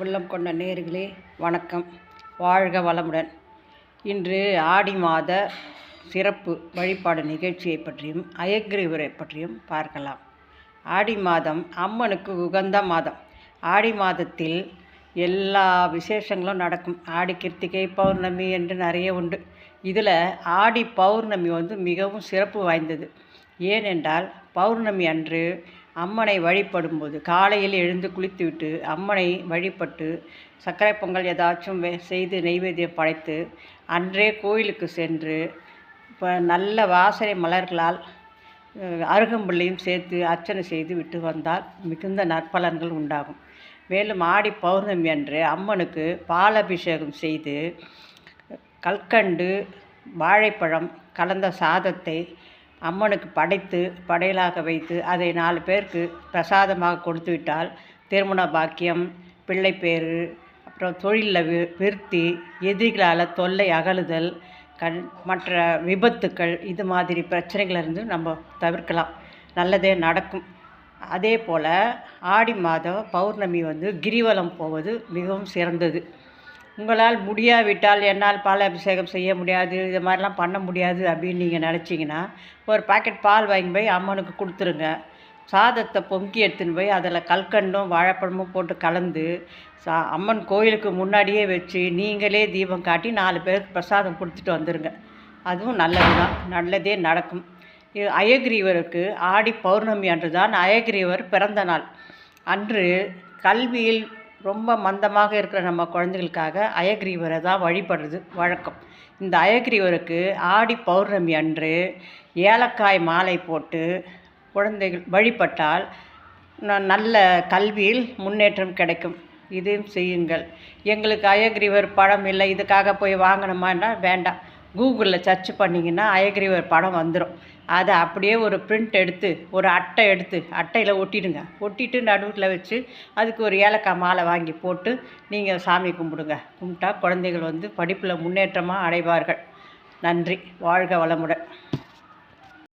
உள்ளம் கொண்ட நேர்களே வணக்கம். வாழ்க வளமுடன். இன்று ஆடி மாத சிறப்பு வழிபாடு நிகழ்ச்சியை பற்றியும் அயக்ரீவரை பற்றியும் பார்க்கலாம். ஆடி மாதம் அம்மனுக்கு உகந்த மாதம். ஆடி மாதத்தில் எல்லா விசேஷங்களும் நடக்கும். ஆடி கிருத்திகை பௌர்ணமி என்று நிறைய உண்டு. இதில் ஆடி பௌர்ணமி வந்து மிகவும் சிறப்பு வாய்ந்தது. ஏனென்றால் பௌர்ணமி அன்று அம்மனை வழிபடும்போது காலையில் எழுந்து குளித்துவிட்டு அம்மனை வழிபட்டு சர்க்கரை பொங்கல் ஏதாச்சும் வே- செய்து நெய்வேத்தியம் படைத்து அன்றே கோயிலுக்கு சென்று இப்போ நல்ல வாசனை மலர்களால் அருகம்புள்ளையும் சேர்த்து அர்ச்சனை செய்து விட்டு வந்தால் மிகுந்த நற்பலன்கள் உண்டாகும். மேலும் ஆடி பௌர்ணமி அன்று அம்மனுக்கு பாலபிஷேகம் செய்து கல்கண்டு வாழைப்பழம் கலந்த சாதத்தை அம்மனுக்கு படைத்து படையலாக வைத்து அதை நாலு பேருக்கு பிரசாதமாக கொடுத்து விட்டால் திருமண பாக்கியம் பிள்ளைப்பேறு அப்புறம் தொழிலில் வி விருத்தி எதிரிகளால் தொல்லை அகலுதல் கண் மற்ற விபத்துக்கள் இது மாதிரி பிரச்சனைகளிலிருந்து நம்ம தவிர்க்கலாம். நல்லதே நடக்கும். அதே போல் ஆடி மாதம் பௌர்ணமி வந்து கிரிவலம் போவது மிகவும் சிறந்தது. உங்களால் முடியாவிட்டால் என்னால் பால் அபிஷேகம் செய்ய முடியாது இது மாதிரிலாம் பண்ண முடியாது அப்படின்னு நீங்கள் நினச்சிங்கன்னா ஒரு பாக்கெட் பால் வாங்கி போய் அம்மனுக்கு கொடுத்துருங்க. சாதத்தை பொங்கி எடுத்துன்னு போய் அதில் கல்கண்டும் வாழைப்பழமும் போட்டு கலந்து சா அம்மன் கோயிலுக்கு முன்னாடியே வச்சு நீங்களே தீபம் காட்டி நாலு பேருக்கு பிரசாதம் கொடுத்துட்டு வந்துடுங்க அதுவும் நல்லது தான் நல்லதே நடக்கும். இது அயக்ரீவருக்கு ஆடி பௌர்ணமி அன்று தான் அயக்ரீவர் பிறந்த நாள். அன்று கல்வியில் ரொம்ப மந்தமாக இருக்கிற நம்ம குழந்தைகளுக்காக அயக்ரீவரை தான் வழிபடுறது வழக்கம். இந்த அயக்ரீவருக்கு ஆடி பௌர்ணமி அன்று ஏலக்காய் மாலை போட்டு குழந்தைகள் வழிபட்டால் ந- நல்ல கல்வியில் முன்னேற்றம் கிடைக்கும். இதையும் செய்யுங்கள். எங்களுக்கு அயக்ரீவர் பழம் இல்லை இதுக்காக போய் வாங்கணுமான்னா வேண்டாம். கூகுளில் சர்ச் பண்ணிங்கன்னா அயக்ரீவர் படம் வந்துடும் அதை அப்படியே ஒரு பிரிண்ட் எடுத்து ஒரு அட்டை எடுத்து அட்டையில் ஒட்டிடுங்க. ஒட்டிட்டு நடுவில் வச்சு அதுக்கு ஒரு ஏலக்காய் மாலை வாங்கி போட்டு நீங்கள் சாமி கும்பிடுங்க. கும்பிட்டா குழந்தைகள் வந்து படிப்பில் முன்னேற்றமாக அடைவார்கள். நன்றி. வாழ்க வளமுடன்.